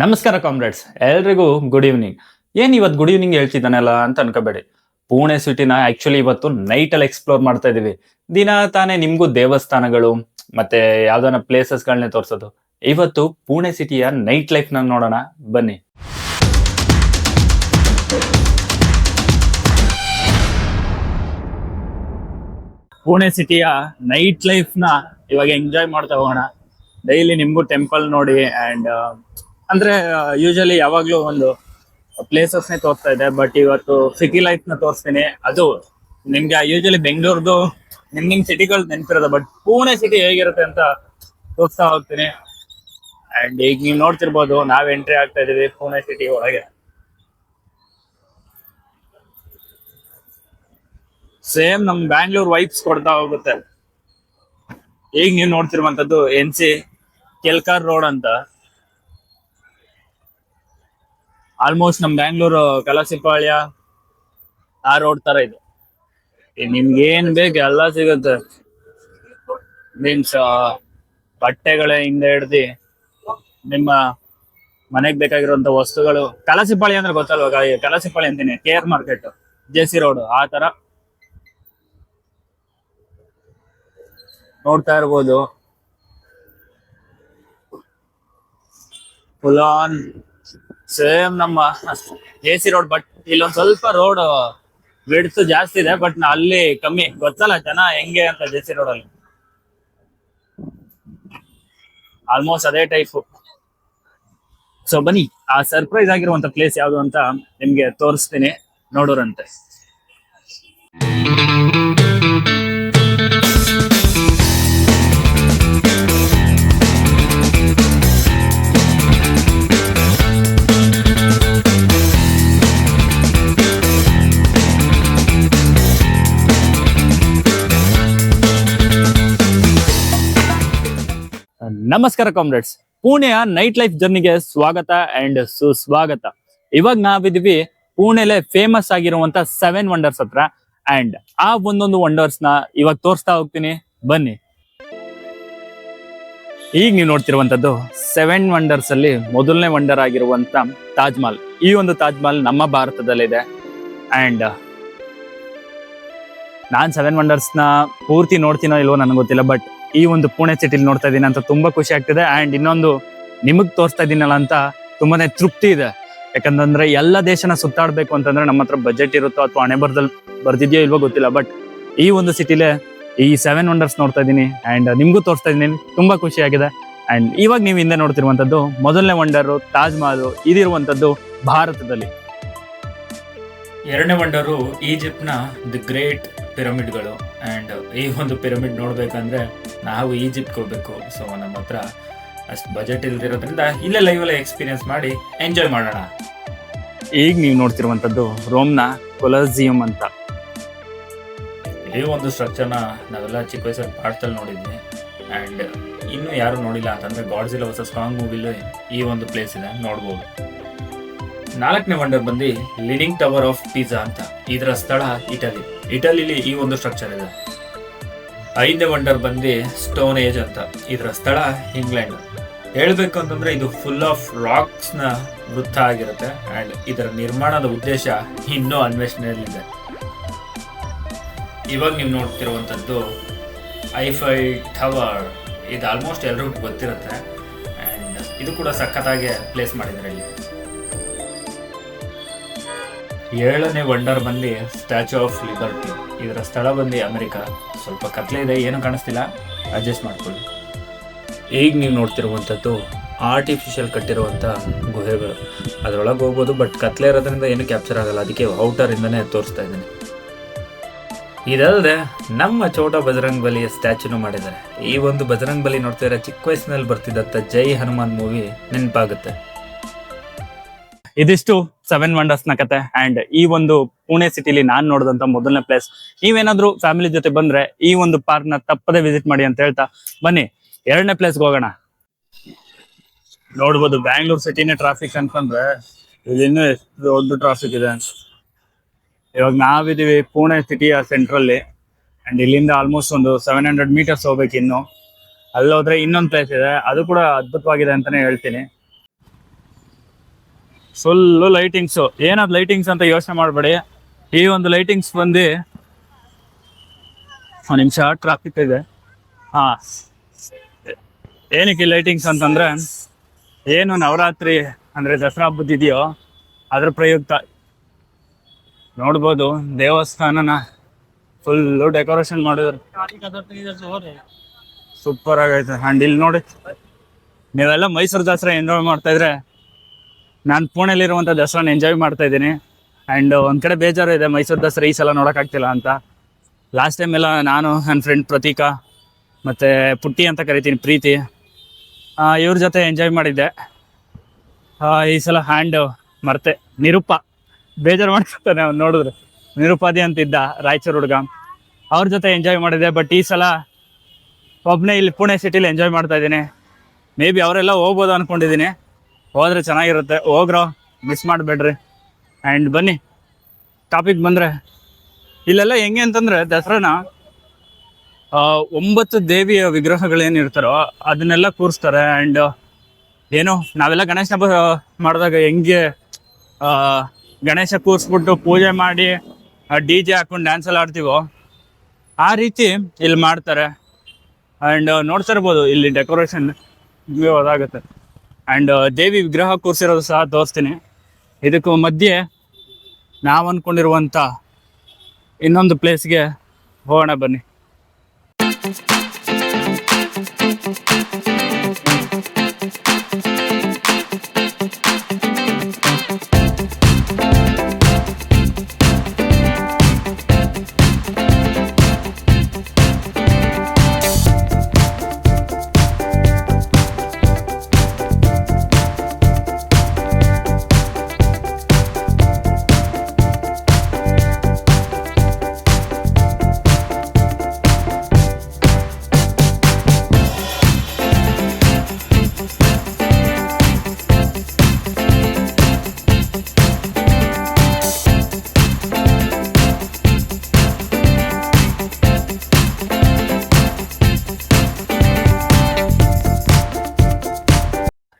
ನಮಸ್ಕಾರ ಕಾಮ್ರೇಡ್ಸ್ ಎಲ್ರಿಗೂ good evening ಏನು ಇವತ್ತು ಗುಡ್ ಈವ್ನಿಂಗ್ ಹೇಳ್ತಿದ್ದಾನಲ್ಲ ಅಂತ ಅನ್ಕೋಬೇಡಿ. ಪುಣೆ ಸಿಟಿನ ಆಕ್ಚುಲಿ ಇವತ್ತು ನೈಟ್ ಅಲ್ಲಿ ಎಕ್ಸ್ಪ್ಲೋರ್ ಮಾಡ್ತಾ ಇದೀವಿ. ದಿನ ತಾನೇ ನಿಮಗೂ ದೇವಸ್ಥಾನಗಳು, ಮತ್ತೆ ಯಾವ್ದಾನ ಪ್ಲೇಸಸ್ ತೋರಿಸೋದು. ಇವತ್ತು ಪುಣೆ ಸಿಟಿಯ ನೈಟ್ ಲೈಫ್ನ ನೋಡೋಣ. ಬನ್ನಿ. ಪುಣೆ ಸಿಟಿಯ ನೈಟ್ ಲೈಫ್ನ ಇವಾಗ ಎಂಜಾಯ್ ಮಾಡ್ತಾ ಹೋಗೋಣ. ಡೈಲಿ ನಿಮಗೂ ಟೆಂಪಲ್ ನೋಡಿ ಅಂಡ್ ಅಂದ್ರೆ ಯೂಶಲಿ ಯಾವಾಗ್ಲೂ ಒಂದು ಪ್ಲೇಸಸ್ ನೇ ತೋರಿಸ್ತಾ ಇದೆ ಬಟ್ ಇವತ್ತು ಸಿಟಿ ಲೈಫ್ನ ತೋರಿಸ್ತೀನಿ. ಅದು ನಿಮ್ಗೆ ಯೂಶಲಿ ಬೆಂಗಳೂರ್ದು, ನಿಮ್ ನಿಮ್ ಸಿಟಿಗಳು ನೆನಪಿರೋದು ಬಟ್ ಪುಣೆ ಸಿಟಿ ಹೇಗಿರುತ್ತೆ ಅಂತ ತೋರಿಸ್ತಾ ಹೋಗ್ತೀನಿ. ಅಂಡ್ ಈಗ ನೀವು ನೋಡ್ತಿರ್ಬೋದು, ನಾವ್ ಎಂಟ್ರಿ ಆಗ್ತಾ ಇದೀವಿ ಪುಣೆ ಸಿಟಿ ಒಳಗೆ. ಸೇಮ್ ನಮ್ ಬ್ಯಾಂಗ್ಳೂರ್ ವೈಬ್ಸ್ ಕೊಡ್ತಾ ಹೋಗುತ್ತೆ. ಈಗ ನೀವು ನೋಡ್ತಿರುವಂತದ್ದು ಎನ್ ಸಿ ಕೆಲ್ಕಾರ್ ರೋಡ್ ಅಂತ. ಆಲ್ಮೋಸ್ಟ್ ನಮ್ ಬ್ಯಾಂಗ್ಳೂರು ಕಲಸಿಪಾಳ್ಯ ಆ ರೋಡ್ ತರ ಇದೆ. ನಿಮ್ಗೆ ಏನ್ ಬೇಕು ಎಲ್ಲ ಸಿಗುತ್ತೆ. ಮೀನ್ಸ್ ಬಟ್ಟೆಗಳ ಹಿಂದೆ ಹಿಡ್ದು ನಿಮ್ಮ ಮನೆಗ್ ಬೇಕಾಗಿರುವಂತ ವಸ್ತುಗಳು. ಕಲಾಸಿಪಾಳಿ ಅಂದ್ರೆ ಗೊತ್ತಲ್ವಾ? ಕಲಾಸಿಪಾಳಿ ಅಂತೀನಿ. K R market J C road ಆ ತರ. ನೋಡ್ತಾ ಇರ್ಬೋದು. ಫುಲ್ ಸೇಮ್ ನಮ್ಮ ಎ ಸಿ ರೋಡ್ ಬಟ್ ಇಲ್ಲೊಂದ್ ಸ್ವಲ್ಪ ರೋಡ್ ಬಿಡ್ತು ಜಾಸ್ತಿ ಇದೆ ಬಟ್ ಅಲ್ಲಿ ಕಮ್ಮಿ. ಗೊತ್ತಲ್ಲ ಜನ ಹೆಂಗೆ ಅಂತ ಜೆ ಸಿ ರೋಡ್ ಅಲ್ಲಿ. ಆಲ್ಮೋಸ್ಟ್ ಅದೇ ಟೈಪ್ ಸೊ ಬನ್ನಿ, ಆ ಸರ್ಪ್ರೈಸ್ ಆಗಿರುವಂತ ಪ್ಲೇಸ್ ಯಾವುದು ಅಂತ ನಿಮ್ಗೆ ತೋರಿಸ್ತೀನಿ, ನೋಡೋರಂತೆ. ನಮಸ್ಕಾರ ಕಾಮ್ರೇಡ್ಸ್ ಪುಣೆಯ ನೈಟ್ ಲೈಫ್ ಜರ್ನಿಗೆ ಸ್ವಾಗತ ಅಂಡ್ ಸುಸ್ವಾಗತ. ಇವಾಗ ನಾವಿದೀವಿ ಪುಣೆಲೆ ಫೇಮಸ್ ಆಗಿರುವಂತ ಸೆವೆನ್ ವಂಡರ್ಸ್ ಹತ್ರ ಅಂಡ್ ಆ ಒಂದೊಂದು ವಂಡರ್ಸ್ನ ಇವಾಗ ತೋರಿಸ್ತಾ ಹೋಗ್ತೀನಿ. ಬನ್ನಿ. ಈಗ ನೀವು ನೋಡ್ತಿರುವಂತದ್ದು ಸೆವೆನ್ ವಂಡರ್ಸ್ ಅಲ್ಲಿ ಮೊದಲನೇ ವಂಡರ್ ಆಗಿರುವಂತ ತಾಜ್ ಮಹಲ್ ಈ ಒಂದು ತಾಜ್ ಮಹಲ್ ನಮ್ಮ ಭಾರತದಲ್ಲಿದೆ ಅಂಡ್ ನಾನ್ ಸೆವೆನ್ ವಂಡರ್ಸ್ನ ಪೂರ್ತಿ ನೋಡ್ತೀನೋ ಇಲ್ವೋ ನನಗೆ ಗೊತ್ತಿಲ್ಲ ಬಟ್ ಈ ಒಂದು ಪುಣೆ ಸಿಟಿಲಿ ನೋಡ್ತಾ ಇದ್ದೀನಿ ಅಂತ ತುಂಬಾ ಖುಷಿ ಆಗ್ತಿದೆ. ಅಂಡ್ ಇನ್ನೊಂದು ನಿಮಗ್ ತೋರಿಸ್ತಾ ಇದ್ದೀನಲ್ಲ ಅಂತ ತುಂಬಾನೇ ತೃಪ್ತಿ ಇದೆ. ಯಾಕಂತಂದ್ರೆ ಎಲ್ಲ ದೇಶನ ಸುತ್ತಾಡಬೇಕು ಅಂತಂದ್ರೆ ನಮ್ಮ ಹತ್ರ ಬಜೆಟ್ ಇರುತ್ತೋ ಅಥವಾ ಹಣೆ ಬರ್ದಲ್ಲಿ ಬರ್ದಿದ್ಯೋ ಇಲ್ವೋ ಗೊತ್ತಿಲ್ಲ. ಬಟ್ ಈ ಒಂದು ಸಿಟಿಲೆ ಈ ಸೆವೆನ್ ವಂಡರ್ಸ್ ನೋಡ್ತಾ ಇದ್ದೀನಿ. ಅಂಡ್ ನಿಮಗೂ ತೋರಿಸ್ತಾ ಇದ್ದೀನಿ. ತುಂಬಾ ಖುಷಿ ಆ್ಯಂಡ್ ಇವಾಗ ನೀವು ಹಿಂದೆ ನೋಡ್ತಿರುವಂತದ್ದು ಮೊದಲನೇ ವಂಡರ್ ತಾಜ್ ಮಹಲ್ ಇದಿರುವಂತದ್ದು ಭಾರತದಲ್ಲಿ. ಎರಡನೇ ವಂಡರು ಈಜಿಪ್ಟ್ನ ದಿ ಗ್ರೇಟ್ ಪಿರಮಿಡ್ಗಳು. ಆ್ಯಂಡ್ ಈ ಒಂದು ಪಿರಮಿಡ್ ನೋಡಬೇಕಂದ್ರೆ ನಾವು ಈಜಿಪ್ಟ್ ಹೋಗ್ಬೇಕು. ಸೊ ನಮ್ಮ ಹತ್ರ ಅಷ್ಟು ಬಜೆಟ್ ಇಲ್ದಿರೋದ್ರಿಂದ ಇಲ್ಲೇ ಲೈವಲ್ಲೇ ಎಕ್ಸ್ಪೀರಿಯನ್ಸ್ ಮಾಡಿ ಎಂಜಾಯ್ ಮಾಡೋಣ. ಈಗ ನೀವು ನೋಡ್ತಿರುವಂಥದ್ದು ರೋಮ್ನ ಕೊಲಸಿಯಂ ಅಂತ. ಈ ಒಂದು ಸ್ಟ್ರಕ್ಚರ್ನ ನಾವೆಲ್ಲ ಚಿಕ್ಕ ವಯಸ್ಸಲ್ಲಿ ಪಾರ್ಟ್ಸಲ್ಲಿ ನೋಡಿದ್ವಿ. ಆ್ಯಂಡ್ ಇನ್ನೂ ಯಾರು ನೋಡಿಲ್ಲ ಅಂತಂದ್ರೆ ಗಾಡ್ಸಿಲ್ಲ ಹೊಸ ಸ್ಟ್ರಾಂಗ್ ಮೂವಿಲಿ ಈ ಒಂದು ಪ್ಲೇಸ್ ಇದೆ. ನೋಡ್ಬೋದು. ನಾಲ್ಕನೇ ವಂಡರ್ ಬಂದು ಲೀಡಿಂಗ್ ಟವರ್ ಆಫ್ ಪಿಜಾ ಅಂತ. ಇದರ ಸ್ಥಳ ಇಟಲಿ. ಇಟಲಿಲಿ ಈ ಒಂದು ಸ್ಟ್ರಕ್ಚರ್ ಇದೆ. ಐದನೇ ವಂಡರ್ ಬಂದು ಸ್ಟೋನ್ ಏಜ್ ಅಂತ. ಇದರ ಸ್ಥಳ ಇಂಗ್ಲೆಂಡ್ ಹೇಳ್ಬೇಕು ಅಂತಂದ್ರೆ ಇದು ಫುಲ್ ಆಫ್ ರಾಕ್ಸ್ನ ವೃತ್ತ ಆಗಿರುತ್ತೆ. ಅಂಡ್ ಇದರ ನಿರ್ಮಾಣದ ಉದ್ದೇಶ ಇನ್ನೂ ಅನ್ವೇಷಣೆಯಲ್ಲಿದೆ. ಇವಾಗ ನೀವು ನೋಡ್ತಿರುವಂಥದ್ದು ಐಫೈ ಟವರ್ ಇದು ಆಲ್ಮೋಸ್ಟ್ ಎಲ್ರಿಗೂ ಗೊತ್ತಿರುತ್ತೆ. ಆ್ಯಂಡ್ ಇದು ಕೂಡ ಸಖತ್ತಾಗಿ ಪ್ಲೇಸ್ ಮಾಡಿದ್ದಾರೆ ಇಲ್ಲಿ. ಏಳನೇ ವಂಡರ್ ಬಂದು ಸ್ಟ್ಯಾಚ್ಯೂ ಆಫ್ ಲಿಬರ್ಟಿ ಇದರ ಸ್ಥಳ ಬಂದು ಅಮೆರಿಕ. ಸ್ವಲ್ಪ ಕತ್ಲೆ ಇದೆ, ಏನು ಕಾಣಿಸ್ತಿಲ್ಲ. ಅಡ್ಜಸ್ಟ್ ಮಾಡ್ಕೊಳ್ಳಿ. ಈಗ ನೀವು ನೋಡ್ತಿರುವಂಥದ್ದು ಆರ್ಟಿಫಿಷಿಯಲ್ ಕಟ್ಟಿರುವಂಥ ಗುಹೆಗಳು. ಅದರೊಳಗೆ ಹೋಗ್ಬೋದು ಬಟ್ ಕತ್ಲೆ ಇರೋದ್ರಿಂದ ಏನು ಕ್ಯಾಪ್ಚರ್ ಆಗಲ್ಲ. ಅದಕ್ಕೆ ಔಟರ್ ಇಂದನೇ ತೋರಿಸ್ತಾ ಇದ್ದೀನಿ. ಇದಲ್ಲದೆ ನಮ್ಮ ಚೋಟ ಬಜರಂಗ್ ಬಲಿಯ ಸ್ಟ್ಯಾಚ್ಯೂನು ಮಾಡಿದ್ದಾರೆ. ಈ ಒಂದು ಬಜರಂಗ್ ಬಲಿ ನೋಡ್ತಿದ್ರೆ ಚಿಕ್ಕ ವಯಸ್ಸಿನಲ್ಲಿ ಬರ್ತಿದ್ದಂಥ ಜೈ ಹನುಮಾನ್ ಮೂವಿ ನೆನಪಾಗುತ್ತೆ. ಇದಿಷ್ಟು ಸೆವೆನ್ ವಂಡರ್ಸ್ನ ಕತೆ ಅಂಡ್ ಈ ಒಂದು ಪುಣೆ ಸಿಟಿಲಿ ನಾನ್ ನೋಡಿದಂತ ಮೊದಲನೇ ಪ್ಲೇಸ್ ನೀವೇನಾದ್ರೂ ಫ್ಯಾಮಿಲಿ ಜೊತೆ ಬಂದ್ರೆ ಈ ಒಂದು ಪಾರ್ಕ್ನ ತಪ್ಪದೆ ವಿಸಿಟ್ ಮಾಡಿ ಅಂತ ಹೇಳ್ತಾ ಬನ್ನಿ. ಎರಡನೇ ಪ್ಲೇಸ್ಗೆ ಹೋಗೋಣ. ನೋಡ್ಬೋದು ಬ್ಯಾಂಗ್ಳೂರ್ ಸಿಟಿನೇ ಟ್ರಾಫಿಕ್ ಅಂತಂದ್ರೆ ಇಲ್ಲಿ ಎಷ್ಟು ದೊಡ್ಡ ಟ್ರಾಫಿಕ್ ಇದೆ. ಇವಾಗ ನಾವಿದೀವಿ ಪುಣೆ ಸಿಟಿಯ ಸೆಂಟ್ರಲ್ಲಿ ಅಂಡ್ ಇಲ್ಲಿಂದ ಆಲ್ಮೋಸ್ಟ್ ಒಂದು ಸೆವೆನ್ ಹಂಡ್ರೆಡ್ ಮೀಟರ್ಸ್ ಹೋಗ್ಬೇಕು ಇನ್ನು. ಅಲ್ಲೋದ್ರೆ ಇನ್ನೊಂದು ಪ್ಲೇಸ್ ಇದೆ. ಅದು ಕೂಡ ಅದ್ಭುತವಾಗಿದೆ ಅಂತಾನೆ ಹೇಳ್ತೀನಿ. ಫುಲ್ಲು ಲೈಟಿಂಗ್ಸು ಏನದು ಲೈಟಿಂಗ್ಸ್ ಅಂತ ಯೋಚನೆ ಮಾಡಬೇಡಿ. ಈ ಒಂದು ಲೈಟಿಂಗ್ಸ್ ಬಂದು ಒಂದು ನಿಮಿಷ ಟ್ರಾಫಿಕ್ ಇದೆ. ಹಾ. ಏನಕ್ಕೆ ಲೈಟಿಂಗ್ಸ್ ಅಂತಂದ್ರೆ, ಏನು ನವರಾತ್ರಿ ಅಂದ್ರೆ ದಸರಾ ಹಬ್ಬದ ಇದೆಯೋ, ಅದ್ರ ಪ್ರಯುಕ್ತ. ನೋಡ್ಬೋದು, ದೇವಸ್ಥಾನನ ಫುಲ್ಲು ಡೆಕೋರೇಷನ್ ಮಾಡಿದ್ರು ಸೂಪರ್ ಆಗೈತೆ. ಅಂಡ್ ಇಲ್ಲಿ ನೋಡಿ, ನೀವೆಲ್ಲ ಮೈಸೂರು ದಸರಾ ಎಂಜಾಯ್ ಮಾಡ್ತಾ ಇದ್ರೆ ನಾನು ಪುಣೆಲಿರುವಂಥ ದಸರಾನ ಎಂಜಾಯ್ ಮಾಡ್ತಾ ಇದ್ದೀನಿ. ಆ್ಯಂಡ್ ಒಂದು ಕಡೆ ಬೇಜಾರು ಇದೆ, ಮೈಸೂರು ದಸರಾ ಈ ಸಲ ನೋಡೋಕ್ಕಾಗ್ತಿಲ್ಲ ಅಂತ. ಲಾಸ್ಟ್ ಟೈಮ್ ಎಲ್ಲ ನಾನು ನನ್ನ ಫ್ರೆಂಡ್ ಪ್ರತೀಕ, ಮತ್ತು ಪುಟ್ಟಿ ಅಂತ ಕರಿತೀನಿ, ಪ್ರೀತಿ. ಇವ್ರ ಜೊತೆ ಎಂಜಾಯ್ ಮಾಡಿದ್ದೆ. ಈ ಸಲ ಹ್ಯಾಂಡ್ ಮರ್ತೆ. ನಿರುಪ. ಬೇಜಾರು ಮಾಡ್ಕೊತಾನೆ ಅವ್ನು ನೋಡಿದ್ರೆ. ನಿರುಪಾದಿ ಅಂತಿದ್ದ, ರಾಯಚೂರು ಹುಡುಗ. ಅವ್ರ ಜೊತೆ ಎಂಜಾಯ್ ಮಾಡಿದೆ ಬಟ್ ಈ ಸಲ ಒಬ್ಬನೇ ಇಲ್ಲಿ ಪುಣೆ ಸಿಟಿಲಿ ಎಂಜಾಯ್ ಮಾಡ್ತಾ ಇದ್ದೀನಿ. ಮೇ ಬಿ ಅವರೆಲ್ಲ ಹೋಗ್ಬೋದು ಅಂದ್ಕೊಂಡಿದ್ದೀನಿ ಹೋದ್ರೆ ಚೆನ್ನಾಗಿರುತ್ತೆ. ಹೋಗ್ರೋ ಮಿಸ್ ಮಾಡಬೇಡ್ರಿ. ಆ್ಯಂಡ್ ಬನ್ನಿ. ಟಾಪಿಕ್ ಬಂದರೆ, ಇಲ್ಲೆಲ್ಲ ಹೆಂಗೆ ಅಂತಂದರೆ ದಸರಾನ ಒಂಬತ್ತು ದೇವಿಯ ವಿಗ್ರಹಗಳೇನಿರ್ತಾರೋ ಅದನ್ನೆಲ್ಲ ಕೂರಿಸ್ತಾರೆ. ಆ್ಯಂಡ್ ಏನು, ನಾವೆಲ್ಲ ಗಣೇಶ ಹಬ್ಬ ಮಾಡಿದಾಗ ಹೆಂಗೆ ಗಣೇಶ ಕೂರಿಸ್ಬಿಟ್ಟು ಪೂಜೆ ಮಾಡಿ ಡಿ ಜೆ ಹಾಕೊಂಡು ಡ್ಯಾನ್ಸ್ ಎಲ್ಲ ಆಡ್ತೀವೋ, ಆ ರೀತಿ ಇಲ್ಲಿ ಮಾಡ್ತಾರೆ. ಆ್ಯಂಡ್ ನೋಡ್ತಾ ಇರ್ಬೋದು, ಇಲ್ಲಿ ಡೆಕೋರೇಷನ್ ಅದಾಗುತ್ತೆ ಆ್ಯಂಡ್ ದೇವಿ ವಿಗ್ರಹ ಕೂರಿಸಿರೋದು ಸಹ ತೋರಿಸ್ತೀನಿ. ಇದಕ್ಕೂ ಮಧ್ಯೆ ನಾವು ಅಂದ್ಕೊಂಡಿರುವಂಥ ಇನ್ನೊಂದು ಪ್ಲೇಸ್ಗೆ ಹೋಗೋಣ ಬನ್ನಿ.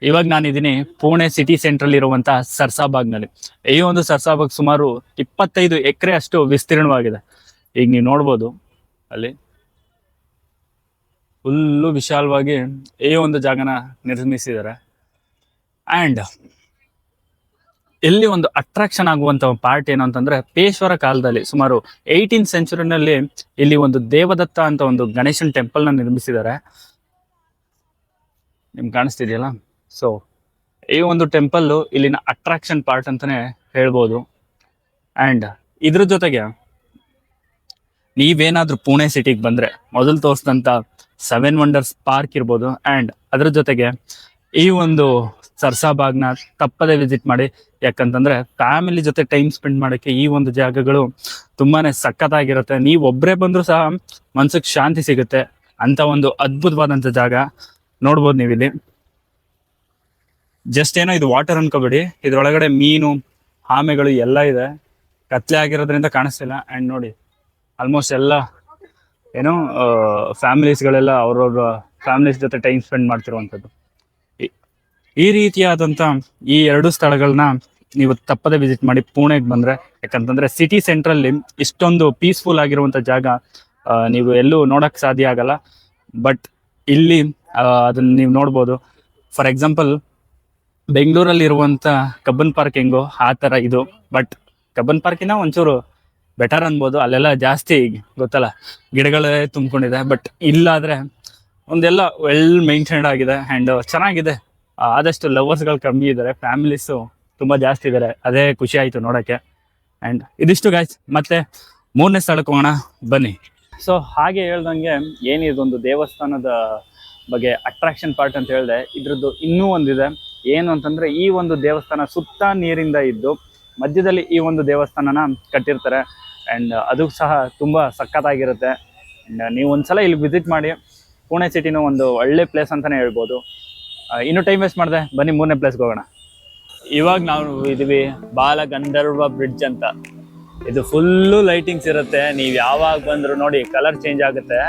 ಇವಾಗ ನಾನಿದ್ದೀನಿ ಪುಣೆ ಸಿಟಿ ಸೆಂಟ್ರಲ್ ಇರುವಂತಹ ಸರ್ಸಾಬಾಗ್ನಲ್ಲಿ ಈ ಒಂದು ಸರ್ಸಾಬಾಗ್ ಸುಮಾರು ಇಪ್ಪತ್ತೈದು ಎಕರೆ ಅಷ್ಟು ವಿಸ್ತೀರ್ಣವಾಗಿದೆ. ಈಗ ನೀವು ನೋಡ್ಬೋದು ಅಲ್ಲಿ. ಫುಲ್ಲು ವಿಶಾಲವಾಗಿ ಈ ಒಂದು ಜಾಗನ ನಿರ್ಮಿಸಿದ್ದಾರೆ. ಆ್ಯಂಡ್ ಇಲ್ಲಿ ಒಂದು ಅಟ್ರಾಕ್ಷನ್ ಆಗುವಂತ ಪಾರ್ಟ್ ಏನು ಅಂತಂದ್ರೆ ಪೇಶ್ವರ ಕಾಲದಲ್ಲಿ ಸುಮಾರು ಏಯ್ಟೀನ್ ಸೆಂಚುರಿನಲ್ಲಿ ಇಲ್ಲಿ ಒಂದು ದೇವದತ್ತ ಅಂತ ಒಂದು ಗಣೇಶನ್ ಟೆಂಪಲ್ನ ನಿರ್ಮಿಸಿದ್ದಾರೆ. ನಿಮ್ಗೆ ಕಾಣಿಸ್ತಿದೆಯಲ್ಲ? ಸೊ ಈ ಒಂದು ಟೆಂಪಲ್ಲು ಇಲ್ಲಿನ ಅಟ್ರಾಕ್ಷನ್ ಪಾರ್ಟ್ ಅಂತಾನೆ ಹೇಳ್ಬೋದು. ಆ್ಯಂಡ್ ಇದ್ರ ಜೊತೆಗೆ ನೀವೇನಾದ್ರೂ ಪುಣೆ ಸಿಟಿಗೆ ಬಂದ್ರೆ ಮೊದಲು ತೋರಿಸಿದಂಥ ಸೆವೆನ್ ವಂಡರ್ಸ್ ಪಾರ್ಕ್ ಇರ್ಬೋದು. ಆ್ಯಂಡ್ ಅದ್ರ ಜೊತೆಗೆ ಈ ಒಂದು ಸರ್ಸಾಬಾಗ್ನ ತಪ್ಪದೆ ವಿಸಿಟ್ ಮಾಡಿ, ಯಾಕಂತಂದ್ರೆ ಫ್ಯಾಮಿಲಿ ಜೊತೆ ಟೈಮ್ ಸ್ಪೆಂಡ್ ಮಾಡೋಕ್ಕೆ ಈ ಒಂದು ಜಾಗಗಳು ತುಂಬಾನೇ ಸಖತ್ತಾಗಿರುತ್ತೆ. ನೀವು ಒಬ್ಬರೇ ಬಂದರೂ ಸಹ ಮನಸ್ಸಿಗೆ ಶಾಂತಿ ಸಿಗುತ್ತೆ. ಅಂತ ಒಂದು ಅದ್ಭುತವಾದಂಥ ಜಾಗ ನೋಡ್ಬೋದು ನೀವಿಲ್ಲಿ. ಜಸ್ಟ್ ಏನೋ ಇದು ವಾಟರ್ ಅನ್ಕೋಬೇಡಿ. ಇದ್ರೊಳಗಡೆ ಮೀನು, ಆಮೆಗಳು ಎಲ್ಲ ಇದೆ. ಕತ್ಲೆ ಆಗಿರೋದ್ರಿಂದ ಕಾಣಿಸ್ತಿಲ್ಲ. ಆ್ಯಂಡ್ ನೋಡಿ ಆಲ್ಮೋಸ್ಟ್ ಎಲ್ಲ ಏನೋ ಫ್ಯಾಮಿಲೀಸ್ಗಳೆಲ್ಲ ಅವ್ರವ್ರ ಫ್ಯಾಮಿಲೀಸ್ ಜೊತೆ ಟೈಮ್ ಸ್ಪೆಂಡ್ ಮಾಡ್ತಿರುವಂಥದ್ದು. ಈ- ರೀತಿಯಾದಂಥ ಈ ಎರಡು ಸ್ಥಳಗಳನ್ನ ನೀವು ತಪ್ಪದೆ ವಿಸಿಟ್ ಮಾಡಿ ಪುಣೆಗೆ ಬಂದರೆ. ಯಾಕಂತಂದ್ರೆ ಸಿಟಿ ಸೆಂಟ್ರಲ್ಲಿ ಇಷ್ಟೊಂದು ಪೀಸ್ಫುಲ್ ಆಗಿರುವಂಥ ಜಾಗ ನೀವು ಎಲ್ಲೂ ನೋಡೋಕ್ಕೆ ಸಾಧ್ಯ ಆಗಲ್ಲ. ಬಟ್ ಇಲ್ಲಿ ಅದನ್ನ ನೀವು ನೋಡ್ಬೋದು. ಫಾರ್ ಎಕ್ಸಾಂಪಲ್ ಬೆಂಗಳೂರಲ್ಲಿ ಇರುವಂತ ಕಬ್ಬನ್ ಪಾರ್ಕ್ ಹೆಂಗೋ ಆ ತರ ಇದು. ಬಟ್ ಕಬ್ಬನ್ ಪಾರ್ಕಿನ ಒಂಚೂರು ಬೆಟರ್ ಅನ್ಬೋದು. ಅಲ್ಲೆಲ್ಲ ಜಾಸ್ತಿ ಗೊತ್ತಲ್ಲ, ಗಿಡಗಳೇ ತುಂಬಿಕೊಂಡಿದೆ. ಬಟ್ ಇಲ್ಲಾದ್ರೆ ಒಂದೆಲ್ಲ ವೆಲ್ ಮೇಂಟೈನ್ಡ್ ಆಗಿದೆ ಆ್ಯಂಡ್ ಚೆನ್ನಾಗಿದೆ. ಆದಷ್ಟು ಲವರ್ಸ್ಗಳು ಕಮ್ಮಿ ಇದ್ದಾರೆ. ಫ್ಯಾಮಿಲೀಸು ತುಂಬ ಜಾಸ್ತಿ ಇದ್ದಾರೆ. ಅದೇ ಖುಷಿ ಆಯಿತು ನೋಡೋಕ್ಕೆ. ಆ್ಯಂಡ್ ಇದಿಷ್ಟು ಗಾಯ್ಸ್ ಮತ್ತೆ ಮೂರನೇ ಸ್ಥಳಕ್ಕೆ ಹೋಗೋಣ. ಬನ್ನಿ. ಸೊ ಹಾಗೆ ಹೇಳ್ದಂಗೆ ಏನಿದೊಂದು ದೇವಸ್ಥಾನದ ಬಗ್ಗೆ ಅಟ್ರಾಕ್ಷನ್ ಪಾರ್ಟ್ ಅಂತ ಹೇಳಿದೆ. ಇದ್ರದ್ದು ಇನ್ನೂ ಒಂದಿದೆ. ಏನು ಅಂತಂದ್ರೆ ಈ ಒಂದು ದೇವಸ್ಥಾನ ಸುತ್ತ ನೀರಿಂದ ಇದ್ದು ಮಧ್ಯದಲ್ಲಿ ಈ ಒಂದು ದೇವಸ್ಥಾನನ ಕಟ್ಟಿರ್ತಾರೆ. ಆ್ಯಂಡ್ ಅದು ಸಹ ತುಂಬ ಸಖತ್ತಾಗಿರುತ್ತೆ. ಆ್ಯಂಡ್ ನೀವು ಒಂದ್ಸಲ ಇಲ್ಲಿ ವಿಸಿಟ್ ಮಾಡಿ ಪುಣೆ ಸಿಟಿನೂ ಒಂದು ಒಳ್ಳೆ ಪ್ಲೇಸ್ ಅಂತಲೇ ಹೇಳ್ಬೋದು. ಇನ್ನೂ ಟೈಮ್ ವೇಸ್ಟ್ ಮಾಡಿದೆ, ಬನ್ನಿ ಮೂರನೇ ಪ್ಲೇಸ್ಗೆ ಹೋಗೋಣ. ಇವಾಗ ನಾವು ಇದೀವಿ ಬಾಲಗಂಧರ್ವ ಬ್ರಿಡ್ಜ್ ಅಂತ. ಇದು ಫುಲ್ಲು ಲೈಟಿಂಗ್ಸ್ ಇರುತ್ತೆ. ನೀವು ಯಾವಾಗ ಬಂದ್ರು ನೋಡಿ ಕಲರ್ ಚೇಂಜ್ ಆಗುತ್ತೆ.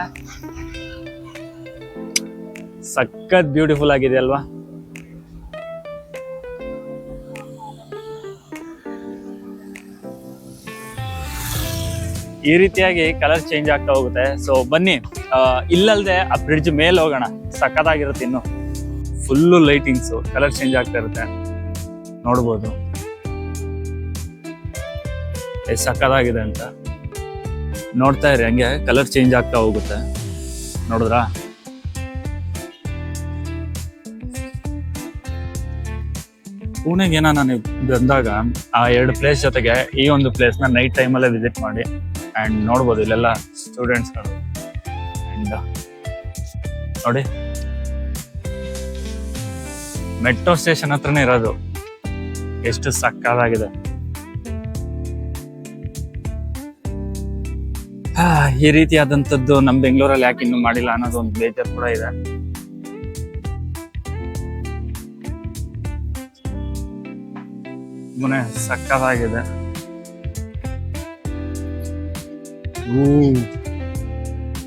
ಸಖತ್ ಬ್ಯೂಟಿಫುಲ್ ಆಗಿದೆ ಅಲ್ವಾ? ಈ ರೀತಿಯಾಗಿ ಕಲರ್ ಚೇಂಜ್ ಆಗ್ತಾ ಹೋಗುತ್ತೆ. ಸೊ ಬನ್ನಿ ಇಲ್ಲಲ್ದೆ ಆ ಬ್ರಿಡ್ಜ್ ಮೇಲೆ ಹೋಗೋಣ. ಸಖತ್ತಾಗಿರುತ್ತೆ ಇನ್ನು. ಫುಲ್ಲು ಲೈಟಿಂಗ್ಸ್ ಕಲರ್ ಚೇಂಜ್ ಆಗ್ತಾ ಇರುತ್ತೆ. ನೋಡ್ಬೋದು. ಸಕ್ಕದಾಗಿದೆ ಅಂತ. ನೋಡ್ತಾ ಇರಿ, ಹಂಗೆ ಕಲರ್ ಚೇಂಜ್ ಆಗ್ತಾ ಹೋಗುತ್ತೆ. ನೋಡಿದ್ರಾ? ಪುಣೆಗೆ ನಾನು ಬಂದಾಗ, ಆ ಎರಡು ಪ್ಲೇಸ್ ಜೊತೆಗೆ ಈ ಒಂದು ಪ್ಲೇಸ್ನ ನೈಟ್ ಟೈಮಲ್ಲೇ ವಿಸಿಟ್ ಮಾಡಿ. ಅಂಡ್ ನೋಡ್ಬೋದು ಇಲ್ಲೆಲ್ಲ ಸ್ಟೂಡೆಂಟ್ಸ್ಗಳು ಅಂಡ್ ನೋಡಿ. ಮೆಟ್ರೋ ಸ್ಟೇಷನ್ ಹತ್ರನೇ ಇರೋದು. ಎಷ್ಟು ಸಕ್ಕದಾಗಿದೆ. ಈ ರೀತಿಯಾದಂಥದ್ದು ನಮ್ಮ ಬೆಂಗಳೂರಲ್ಲಿ ಯಾಕೆ ಇನ್ನೂ ಮಾಡಿಲ್ಲ ಅನ್ನೋದು ಒಂದು ಬೇಜಾರ್ ಕೂಡ ಇದೆ. ಸಕ್ಕದಾಗಿದೆ.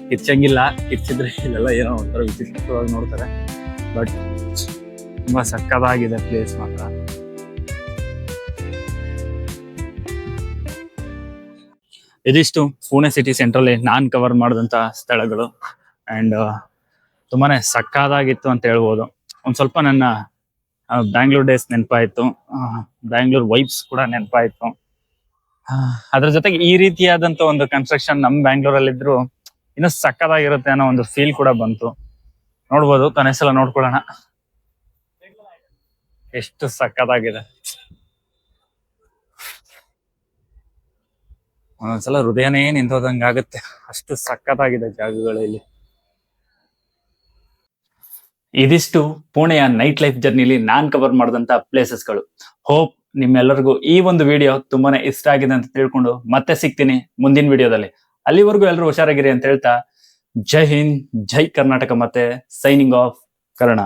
ಕಿರ್ಚಂಗಿಲ್ಲ ಕಿರ್ಚಿದ್ರೆ ಇಲ್ಲೆಲ್ಲ ಏನೋ ಒಂಥರ ವಿಚಿತ್ರವಾಗಿ ನೋಡ್ತಾರೆ. ಬಟ್ ತುಂಬಾ ಸಕ್ಕದಾಗಿದೆ ಪ್ಲೇಸ್ ಮಾತ್ರ. ಇದಿಷ್ಟು ಪುಣೆ ಸಿಟಿ ಸೆಂಟ್ರಲ್ಲಿ ನಾನ್ ಕವರ್ ಮಾಡಿದಂತ ಸ್ಥಳಗಳು. ಅಂಡ್ ತುಂಬಾನೇ ಸಕ್ಕದಾಗಿತ್ತು ಅಂತ ಹೇಳ್ಬೋದು. ಒಂದು ಸ್ವಲ್ಪ ನನ್ನ ಬ್ಯಾಂಗ್ಳೂರ್ ಡೇಸ್ ನೆನಪಾಯಿತು. ಬ್ಯಾಂಗ್ಳೂರ್ ವೈಬ್ಸ್ ಕೂಡ ನೆನಪಾಯ್ತು. ಅದ್ರ ಜೊತೆಗೆ ಈ ರೀತಿಯಾದಂತ ಒಂದು ಕನ್ಸ್ಟ್ರಕ್ಷನ್ ನಮ್ ಬ್ಯಾಂಗ್ಳೂರಲ್ಲಿ ಇದ್ರು ಇನ್ನೂ ಸಕ್ಕದಾಗಿರುತ್ತೆ ಅನ್ನೋ ಒಂದು ಫೀಲ್ ಕೂಡ ಬಂತು. ನೋಡ್ಬೋದು ಸಲ ನೋಡ್ಕೊಳ್ಳೋಣ. ಎಷ್ಟು ಸಕ್ಕದಾಗಿದೆ ಒಂದೊಂದ್ಸಲ ಹೃದಯನೇ ನಿಂತೋದಂಗ ಆಗುತ್ತೆ. ಅಷ್ಟು ಸಕ್ಕತ್ತಾಗಿದೆ ಜಾಗಗಳಲ್ಲಿ ಇದಿಷ್ಟು ಪುಣೆಯ ನೈಟ್ ಲೈಫ್ ಜರ್ನಿಲಿ ನಾನ್ ಕವರ್ ಮಾಡಿದಂತ ಪ್ಲೇಸಸ್ಗಳು ಹೋಪ್ ನಿಮ್ಮೆಲ್ಲರಿಗೂ ಈ ಒಂದು ವಿಡಿಯೋ ತುಂಬಾನೇ ಇಷ್ಟ ಆಗಿದೆ ಅಂತ ತಿಳ್ಕೊಂಡು ಮತ್ತೆ ಸಿಗ್ತೀನಿ ಮುಂದಿನ ವಿಡಿಯೋದಲ್ಲಿ ಅಲ್ಲಿವರೆಗೂ ಎಲ್ಲರೂ ಹುಷಾರಾಗಿರಿ ಅಂತ ಹೇಳ್ತಾ, ಜೈ ಹಿಂದ್, ಜೈ ಕರ್ನಾಟಕ ಮತ್ತೆ ಸೈನಿಂಗ್ ಆಫ್ ಕರ್ಣ